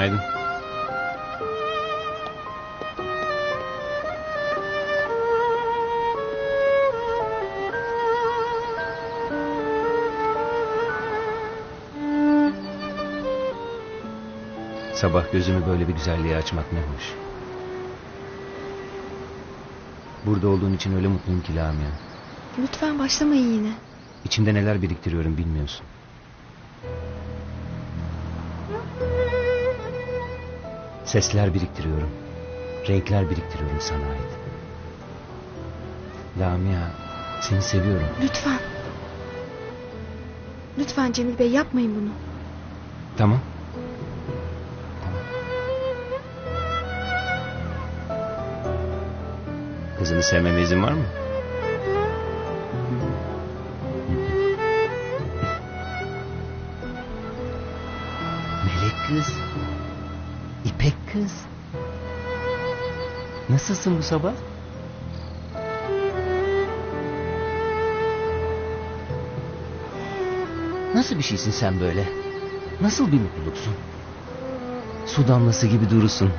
Günaydın. Sabah gözümü böyle bir güzelliğe açmak ne hoş. Burada olduğun için öyle mutluyum ki Lamia. Lütfen başlamayın yine. İçimde neler biriktiriyorum bilmiyorsun. Sesler biriktiriyorum. Renkler biriktiriyorum sana ait. Lamia seni seviyorum. Lütfen. Lütfen Cemil Bey yapmayın bunu. Tamam. Tamam. Kızını sevmeme izin var mı? Melek kız. Kız. Nasılsın bu sabah? Nasıl bir şeysin sen böyle? Nasıl bir mutluluksun? Su damlası gibi durusun.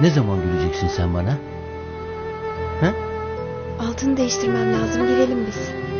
Ne zaman güleceksin sen bana? Ha? Altını değiştirmem lazım. Girelim biz.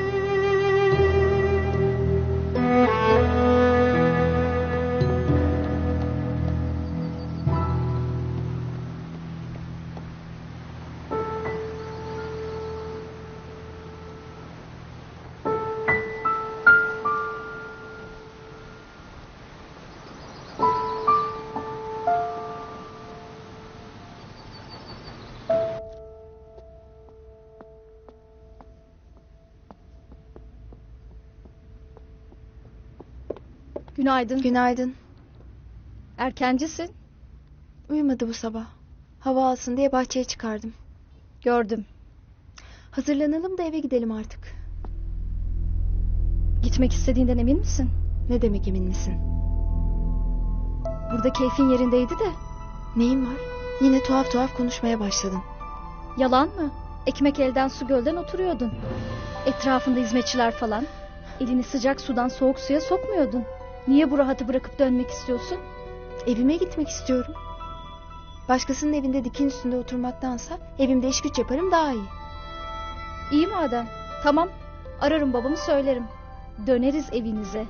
Günaydın. Günaydın. Erkencisin. Uyumadı bu sabah. Hava alsın diye bahçeye çıkardım. Gördüm. Hazırlanalım da eve gidelim artık. Gitmek istediğinden emin misin? Ne demek emin misin? Burada keyfin yerindeydi de. Neyin var? Yine tuhaf tuhaf konuşmaya başladın. Yalan mı? Ekmek elden su gölden oturuyordun. Etrafında hizmetçiler falan. Elini sıcak sudan soğuk suya sokmuyordun. Niye bu rahatı bırakıp dönmek istiyorsun? Evime gitmek istiyorum. Başkasının evinde dikin üstünde oturmaktansa evimde iş güç yaparım daha iyi. İyi madem. Tamam. Ararım babamı söylerim. Döneriz evinize.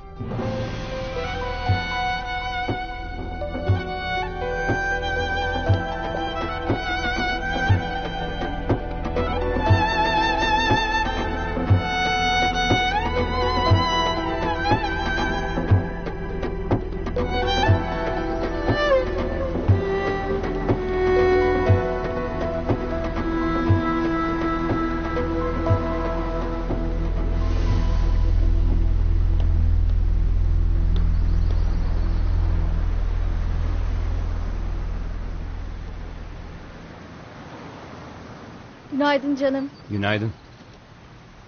Günaydın canım. Günaydın.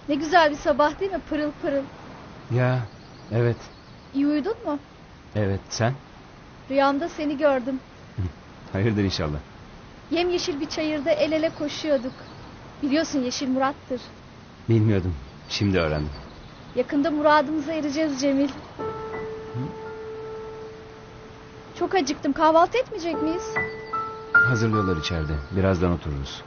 Ne güzel bir sabah değil mi? Pırıl pırıl. Ya evet İyi uyudun mu? evet sen? Rüyamda seni gördüm. Hayırdır inşallah. Yemyeşil bir çayırda el ele koşuyorduk. Biliyorsun Yeşil Murat'tır. Bilmiyordum. Şimdi öğrendim. Yakında muradımıza ereceğiz Cemil. Çok acıktım. Kahvaltı etmeyecek miyiz? Hazırlıyorlar içeride. Birazdan otururuz.